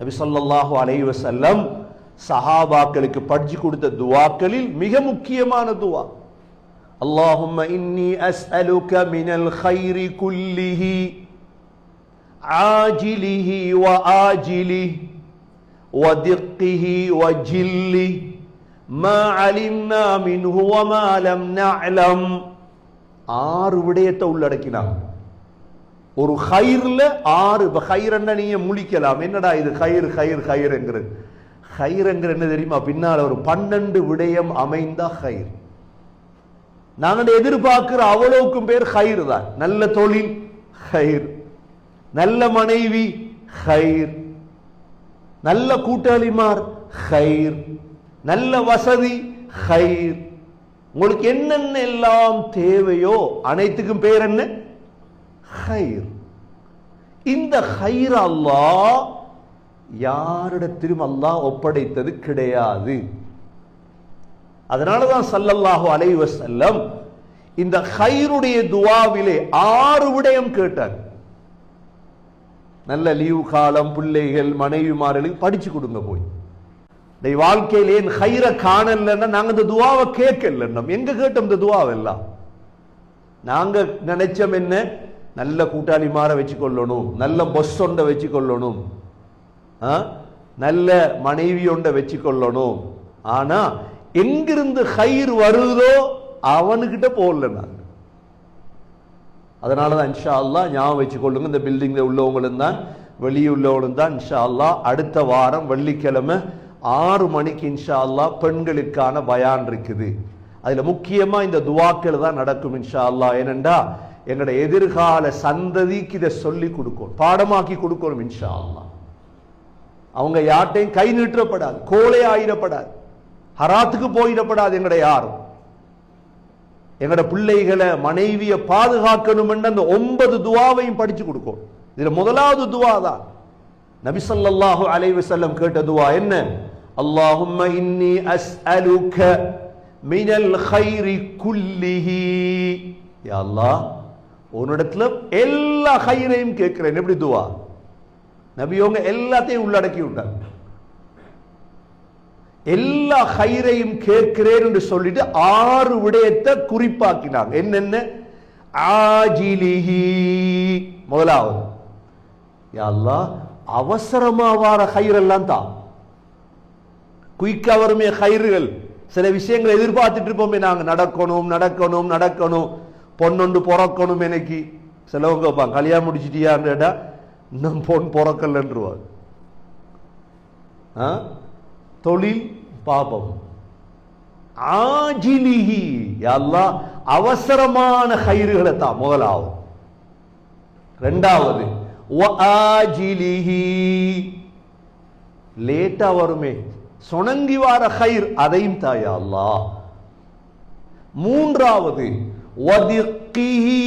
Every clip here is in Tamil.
நபி ஸல்லல்லாஹு அலைஹி வஸல்லம் சஹாபாக்களுக்கு படிச்சு கொடுத்த துவாக்களில் மிக முக்கியமான துவா اللهم إني أسألك من الخير كله عاجله وآجله ودقه وجله ما علمنا منه وما لم نعلم ஆறு விடயத்தை உள்ளடக்கினாங்க ஒரு ஹைர்ல ஆறு இப்போ ஹைரன்னா நீங்கள் முழிக்கலாம். என்னடா இது ஹயிர் ஹயிர் ஹைர்ங்கிறது ஹயிரங்கிற என்ன தெரியுமா? பின்னால் ஒரு பன்னெண்டு விடயம் அமைந்த ஹைர் நாங்கள் எதிர்பார்க்கிற அவ்வளோக்கும் பேர் ஹயிர் தான். நல்ல தொழில் ஹைர் நல்ல மனைவி ஹைர் நல்ல கூட்டாளிமார் ஹைர் நல்ல வசதி ஹைர் உங்களுக்கு என்னென்ன எல்லாம் தேவையோ அனைத்துக்கும் பேர் என்ன? ஹைர் இந்த ஹைர் அல்லாஹ் யாரிடத்திலும் அல்லாஹ் ஒப்படைத்தது கிடையாது. அதனாலதான் சல்லல்லாஹு அலைவ செல்லம் இந்த ஹைருடைய துவாவிலே ஆறு விடயம் கேட்டார். நல்ல லீவு காலம் பிள்ளைகள் மனைவிமார்களுக்கு படிச்சு கொடுங்க போய். இந்த வாழ்க்கையில ஏன் ஹைர காணலன்னா நாங்க இந்த துவாவை கேட்கலன்னோம். எங்க கேட்டோம் இந்த துவாவெல்லாம்? நாங்க நினைச்சோம் என்ன? நல்ல கூட்டாளிமார வச்சுக்கொள்ளணும் நல்ல பொஸ் ஒண்ட வச்சுக்கொள்ளணும் ஆ? நல்ல மனைவி ஒண்ட வச்சுக்கொள்ளணும். ஆனா எங்கிருந்து ஹயிர் வருதோ அவனுக்கிட்ட போகல நான் அதனால தான் இன்ஷா அல்லா ஞாபகம் வச்சுக்கொள்ளுங்க இந்த பில்டிங்கில் உள்ளவங்களும் தான் வெளியே உள்ளவங்களும் தான் இன்ஷா அல்லா அடுத்த வாரம் வெள்ளிக்கிழமை ஆறு மணிக்கு இன்ஷா அல்லாஹ் பெண்களுக்கான பயான் இருக்குது. அதில் முக்கியமாக இந்த துவாக்கள் தான் நடக்கும் இன்ஷா அல்லாஹ் ஏனென்றா எங்களோட எதிர்கால சந்ததிக்கு இதை சொல்லி கொடுக்கணும். பாடமாக்கி கொடுக்கணும் இன்ஷா அவங்க யார்ட்டையும் கை நீட்டப்படாது கோலை ஆயிடப்படாது. ஹராத்துக்கு போயிடப்படாது எங்கட யாரும். எங்கட பிள்ளைகளை மனைவியை பாதுகாக்கணும் அந்த ஒன்பது துவாவையும் படிச்சு கொடுக்கும் இதுல முதலாவது துவா தான். நபிசல்லாஹு ஸல்லல்லாஹு அலைஹி கேட்ட துவா என்ன? அல்லாஹும் இன்னி அஸ்அலுக மினல் ஹைரி குல்லிஹி. யா அல்லாஹ் உன்னிடத்துல எல்லா ஹைரையும் கேட்கிறேன். எப்படி துவா? நபியோங்க எல்லாத்தையும் உள்ளடக்கி விட்டார். எல்லா ஹைரையும் கேட்கிறேன் என்று சொல்லிட்டு ஆறு விடயத்தை குறிப்பாக்கினாங்க. என்னென்ன? ஆஜிலிஹி. முதலாவது யாழ்லா அவசரமா வார ஹைரெல்லாம் தான் குயிக்கா வருமே ஹைறுகள் சில விஷயங்களை எதிர்பார்த்துட்டு இருப்போமே நாங்க. நடக்கணும் நடக்கணும் நடக்கணும். பொண்ணொண்டு பிறக்கணும் எனக்கு சிலவங்க கேட்பாங்க கல்யாணம் முடிச்சிட்டியான்னு கேட்டா இன்னும் பொன் பிறக்கலன்றுவாங்க. ஆ? தொழில் பாபம். ஆஜிலிஹி எல்லாம் அவசரமான கயிறுகளை தான் முதலாவது. ரெண்டாவது லேட்டா வருமே. சொணங்கி வார கயிர் அதையும் தாயா அல்லா. மூன்றாவது வதிக்கிஹி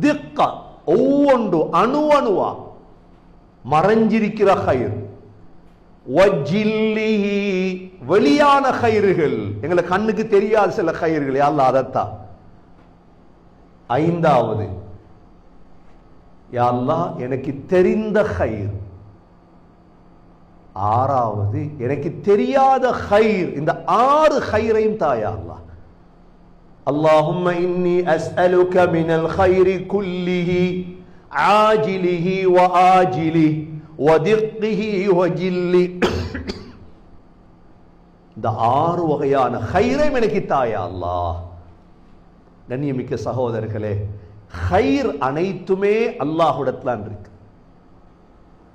திக்க ஒவ்வொன்று அணு அணுவா மறைஞ்சிருக்கிற கயிர் வஜில்லிஹி வெளியான கயிறுகள். எங்களை கண்ணுக்கு தெரியாத சில கயிறுகள் அல்ல அதத்தான் ஐந்தாவது யா எனக்கு தெரிந்த கயிர் ஆறாவது எனக்கு தெரியாத கயிர் இந்த ஆறு கயிறையும் தாயா அல்லாஹ் اللهم إني أسألك من الخير كله عاجله وآجله ودقه وجله இந்த ஆறு வகையான ஹைரையும் எனக்கு தாயா அல்லாஹ் கண்ணியமிக்க சகோதரர்களே ஹைர் அனைத்துமே அல்லாஹுடத்தான் இருக்கு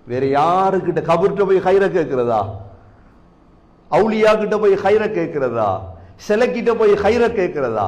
வேற யாருக்கிட்ட கபர்கிட்ட போய் ஹைர கேட்கிறதா அவுலியா கிட்ட போய் ஹைர கேட்கிறதா சிலைக்கிட்ட போய் ஹைர கேட்கிறதா?